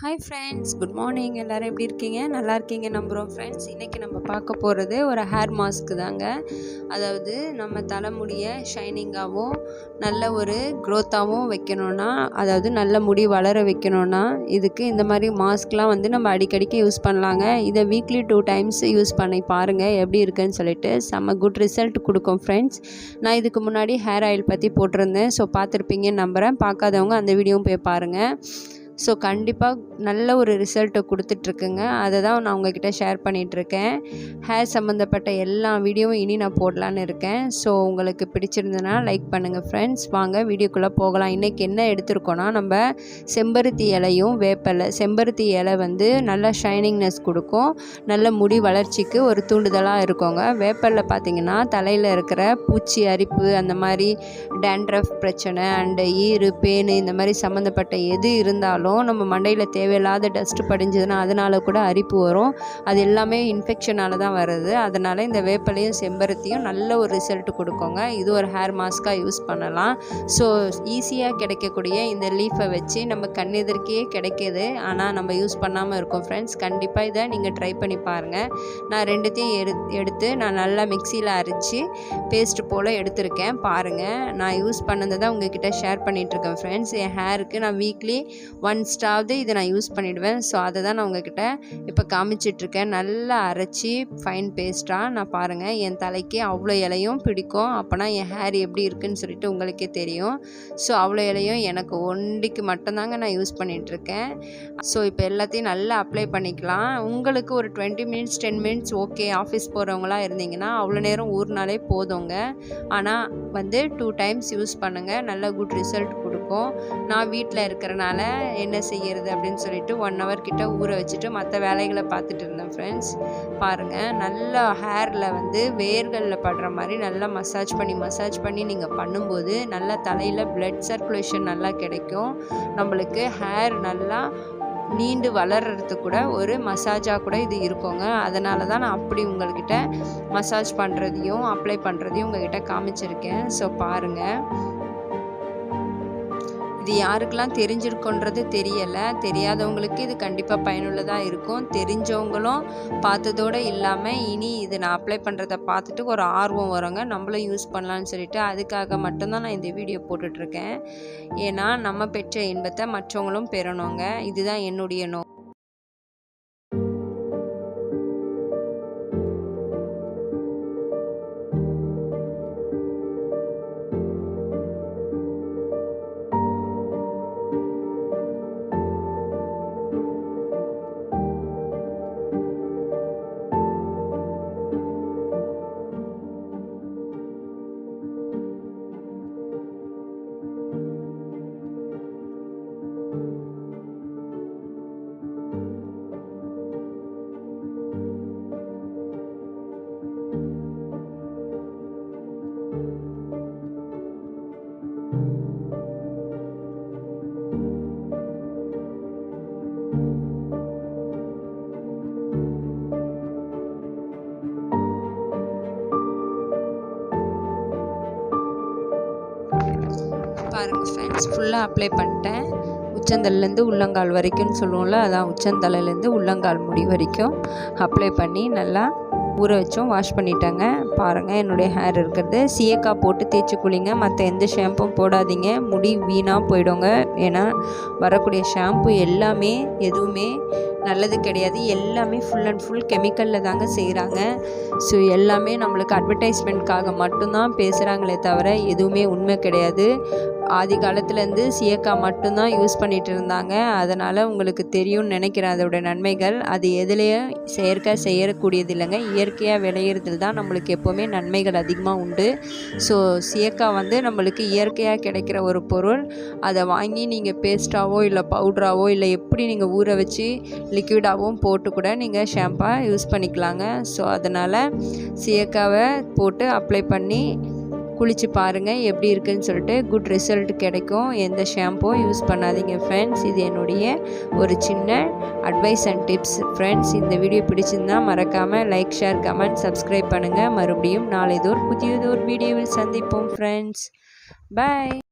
Hi friends good morning எல்லோரும் எப்படி இருக்கீங்க? நல்லா இருக்கீங்க நம்புகிறோம் ஃப்ரெண்ட்ஸ் இன்றைக்கி நம்ம பார்க்க போகிறது ஒரு ஹேர் மாஸ்க்கு தாங்க. அதாவது நம்ம தலைமுடியை ஷைனிங்காகவும் நல்ல ஒரு க்ரோத்தாகவும் வைக்கணுன்னா அதாவது நல்ல முடி வளர வைக்கணுன்னா இதுக்கு இந்த மாதிரி மாஸ்க்லாம் வந்து நம்ம அடிக்கடிக்கு யூஸ் பண்ணலாங்க. இதை வீக்லி டூ டைம்ஸ் யூஸ் பண்ணி பாருங்கள் எப்படி இருக்குன்னு சொல்லிட்டு. செம்ம குட் ரிசல்ட் கொடுக்கும் ஃப்ரெண்ட்ஸ் நான் இதுக்கு முன்னாடி ஹேர் ஆயில் பற்றி போட்டிருந்தேன். ஸோ பார்த்துருப்பீங்கன்னு நம்புகிறேன் பார்க்காதவங்க அந்த வீடியோவும் போய் பாருங்கள் ஸோ கண்டிப்பாக நல்ல ஒரு ரிசல்ட்டை கொடுத்துட்ருக்குங்க. அதை தான் நான் உங்ககிட்ட ஷேர் பண்ணிகிட்ருக்கேன் ஹேர் சம்மந்தப்பட்ட எல்லா வீடியோவும் இனி நான் போடலான்னு இருக்கேன். ஸோ உங்களுக்கு பிடிச்சிருந்ததுன்னா லைக் பண்ணுங்கள் ஃப்ரெண்ட்ஸ் வாங்க வீடியோக்குள்ளே போகலாம். இன்றைக்கி என்ன எடுத்திருக்கோன்னா நம்ம செம்பருத்தி இலையும் வேப்பலை செம்பருத்தி இலை வந்து நல்லா ஷைனிங்னஸ் கொடுக்கும். நல்ல முடி வளர்ச்சிக்கு ஒரு தூண்டுதலாக இருக்குங்க. வேப்பலில் பார்த்திங்கன்னா தலையில் இருக்கிற பூச்சி அரிப்பு அந்த மாதிரி டேண்ட்ரஃப் பிரச்சனை அண்டு ஈரு பேனு இந்த மாதிரி சம்மந்தப்பட்ட எது இருந்தாலும் இருந்தாலும் நம்ம மண்டையில் தேவையில்லாத டஸ்ட் படிஞ்சதுன்னா அதனால் கூட அரிப்பு வரும். அது எல்லாமே இன்ஃபெக்ஷனால் தான் வருது. அதனால் இந்த வேப்பலையும் செம்பருத்தியும் நல்ல ஒரு ரிசல்ட் கொடுக்குங்க. இது ஒரு ஹேர் மாஸ்க்காக யூஸ் பண்ணலாம். ஸோ ஈஸியாக கிடைக்கக்கூடிய இந்த லீஃபை வச்சு நம்ம கண்ணெதிர்க்கே கிடைக்கிது. ஆனால் நம்ம யூஸ் பண்ணாமல் இருக்கோம் ஃப்ரெண்ட்ஸ் கண்டிப்பாக இதை நீங்கள் ட்ரை பண்ணி பாருங்கள் நான் ரெண்டுத்தையும் எடு எடுத்து நான் நல்லா மிக்சியில் அரைச்சி பேஸ்ட் போல் எடுத்திருக்கேன். பாருங்கள் நான் யூஸ் பண்ணதை தான் உங்ககிட்ட ஷேர் பண்ணிகிட்ருக்கேன் ஃப்ரெண்ட்ஸ் என் ஹேருக்கு நான் வீக்லி ஒன் ஒன்ஸ்டாவது இதை நான் யூஸ் பண்ணிவிடுவேன் ஸோ அதை தான் நான் உங்ககிட்ட இப்போ காமிச்சிட்ருக்கேன். நல்லா அரைச்சி ஃபைன் பேஸ்ட்டாக நான் பாருங்கள் என் தலைக்கு அவ்வளோ இலையும் பிடிக்கும். அப்போனா என் ஹேர் எப்படி இருக்குன்னு சொல்லிட்டு உங்களுக்கே தெரியும். ஸோ அவ்வளோ இலையும் எனக்கு ஒண்டிக்கு மட்டும்தாங்க நான் யூஸ் பண்ணிகிட்ருக்கேன் ஸோ இப்போ எல்லாத்தையும் நல்லா அப்ளை பண்ணிக்கலாம். உங்களுக்கு ஒரு twenty minutes ten minutes okay office போகிறவங்களாம் இருந்தீங்கன்னா அவ்வளோ நேரம் ஊர்னாலே போதுங்க. ஆனால் வந்து டூ டைம்ஸ் யூஸ் பண்ணுங்கள் நல்ல குட் ரிசல்ட் கொடுக்கும். நான் வீட்டில் இருக்கிறனால என்ன செய்கிறது அப்படின்னு சொல்லிட்டு ஒன் ஹவர் கிட்ட ஊற வச்சுட்டு மற்ற வேலைகளை பார்த்துட்டு இருந்தேன் ஃப்ரெண்ட்ஸ் பாருங்கள் நல்லா ஹேரில் வந்து வேர்களில் படுற மாதிரி நல்லா மசாஜ் பண்ணி மசாஜ் பண்ணி நீங்கள் பண்ணும்போது நல்லா தலையில் பிளட் சர்க்குலேஷன் நல்லா கிடைக்கும். நம்மளுக்கு ஹேர் நல்லா நீண்டு வளர்கிறது கூட ஒரு மசாஜாக கூட இது இருக்குங்க. அதனால தான் நான் அப்படி உங்கள்கிட்ட மசாஜ் பண்ணுறதையும் அப்ளை பண்ணுறதையும் உங்கள்கிட்ட காமிச்சிருக்கேன். ஸோ பாருங்கள் இது யாருக்கெல்லாம் தெரிஞ்சிருக்கோன்றது தெரியலை. தெரியாதவங்களுக்கு இது கண்டிப்பாக பயனுள்ளதாக இருக்கும். தெரிஞ்சவங்களும் பார்த்ததோடு இல்லாமல் இனி இது நான் அப்ளை பண்ணுறதை பார்த்துட்டு ஒரு ஆர்வம் வருங்க. நம்மளும் யூஸ் பண்ணலான்னு சொல்லிட்டு அதுக்காக மட்டும்தான் நான் இந்த வீடியோ போட்டுட்ருக்கேன் ஏன்னா நம்ம பெற்ற இன்பத்தை மற்றவங்களும் பெறணுங்க. இதுதான் என்னுடைய நோ பாருங்கள் ஃப்ரெண்ட்ஸ் ஃபுல்லாக அப்ளை பண்ணிட்டேன். உச்சந்தலைலேருந்து உள்ளங்கால் வரைக்கும்னு சொல்லுவோம்ல அதான் உச்சந்தலையிலேருந்து உள்ளங்கால் முடி வரைக்கும் அப்ளை பண்ணி நல்லா ஊற வச்சும் வாஷ் பண்ணிட்டாங்க. பாருங்கள் என்னுடைய ஹேர் இருக்கிறது. சீயக்காய் போட்டு தேய்ச்சி குளிங்க. மற்ற எந்த ஷாம்பும் போடாதீங்க. முடி வீணாக போயிடுங்க. ஏன்னா வரக்கூடிய ஷாம்பு எல்லாமே எதுவுமே நல்லது கிடையாது. எல்லாமே ஃபுல் அண்ட் ஃபுல் கெமிக்கலில் தாங்க செய்கிறாங்க ஸோ எல்லாமே நம்மளுக்கு அட்வர்டைஸ்மெண்ட்காக மட்டும்தான் பேசுகிறாங்களே தவிர எதுவுமே உண்மை கிடையாது. ஆதி காலத்துலேருந்து சியக்காய் மட்டும்தான் யூஸ் பண்ணிகிட்டு இருந்தாங்க. அதனால் உங்களுக்கு தெரியும்னு நினைக்கிறேன் அதோட நன்மைகள். அது எதுலேயும் செயற்கை செய்யக்கூடியது இல்லைங்க இயற்கையாக விளையிறதுல தான் நம்மளுக்கு எப்போவுமே நன்மைகள் அதிகமாக உண்டு. ஸோ சியக்காய் வந்து நம்மளுக்கு இயற்கையாக கிடைக்கிற ஒரு பொருள். அதை வாங்கி நீங்கள் பேஸ்ட்டாவோ இல்லை பவுட்ராவோ இல்லை எப்படி நீங்கள் ஊற வச்சு லிக்விடாகவும் போட்டு கூட நீங்கள் ஷாம்பாக யூஸ் பண்ணிக்கலாங்க. ஸோ அதனால் சியக்காவை போட்டு அப்ளை பண்ணி குளித்து பாருங்கள் எப்படி இருக்குதுன்னு சொல்லிட்டு குட் ரிசல்ட் கிடைக்கும். எந்த ஷாம்பும் யூஸ் பண்ணாதீங்க ஃப்ரெண்ட்ஸ் இது என்னுடைய ஒரு சின்ன அட்வைஸ் அண்ட் டிப்ஸ் ஃப்ரெண்ட்ஸ் இந்த வீடியோ பிடிச்சிருந்தால் மறக்காமல் லைக் ஷேர் கமெண்ட் சப்ஸ்கிரைப் பண்ணுங்கள் மறுபடியும் நாளைதோர் புதியதோர் வீடியோவில் சந்திப்போம் ஃப்ரெண்ட்ஸ் பாய்